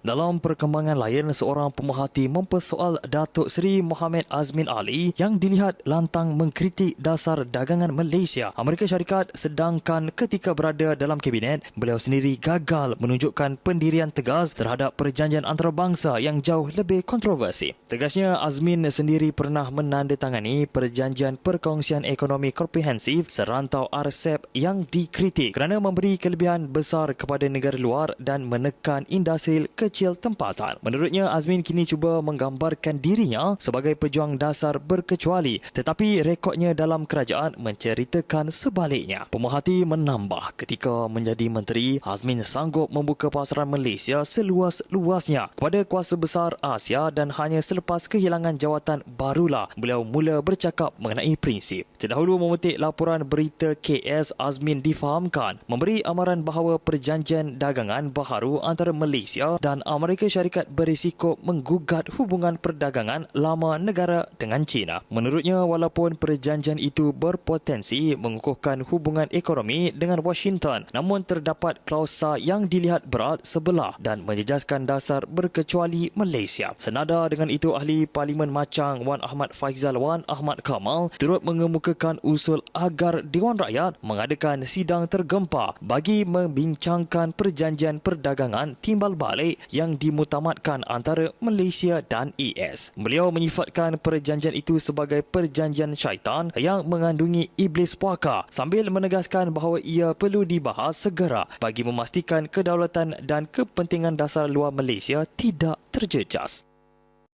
Dalam perkembangan lain, seorang pemerhati mempersoal Datuk Seri Mohamed Azmin Ali yang dilihat lantang mengkritik dasar dagangan Malaysia Amerika Syarikat sedangkan ketika berada dalam kabinet, beliau sendiri gagal menunjukkan pendirian tegas terhadap perjanjian antarabangsa yang jauh lebih kontroversi. Tegasnya, Azmin sendiri pernah menandatangani perjanjian perkongsian ekonomi komprehensif serantau RCEP yang dikritik kerana memberi kelebihan besar kepada negara luar dan menekan industri kecil tempatan. Menurutnya, Azmin kini cuba menggambarkan dirinya sebagai pejuang dasar berkecuali tetapi rekodnya dalam kerajaan menceritakan sebaliknya. Pemerhati menambah ketika menjadi menteri, Azmin sanggup membuka pasaran Malaysia seluas-luasnya kepada kuasa besar Asia dan hanya selepas kehilangan jawatan barulah beliau mula bercakap mengenai prinsip. Terdahulu memetik laporan berita KS, Azmin difahamkan memberi amaran bahawa perjanjian dagangan baharu antara Malaysia dan Amerika Syarikat berisiko menggugat hubungan perdagangan lama negara dengan China. Menurutnya, walaupun perjanjian itu berpotensi mengukuhkan hubungan ekonomi dengan Washington, namun terdapat klausa yang dilihat berat sebelah dan menjejaskan dasar berkecuali Malaysia. Senada dengan itu, ahli Parlimen Macang Wan Ahmad Faizal Wan Ahmad Kamal turut mengemukakan usul agar Dewan Rakyat mengadakan sidang tergempar bagi membincangkan perjanjian perdagangan timbal balik yang dimutamatkan antara Malaysia dan ES. Beliau menyifatkan perjanjian itu sebagai perjanjian syaitan yang mengandungi iblis puaka sambil menegaskan bahawa ia perlu dibahas segera bagi memastikan kedaulatan dan kepentingan dasar luar Malaysia tidak terjejas.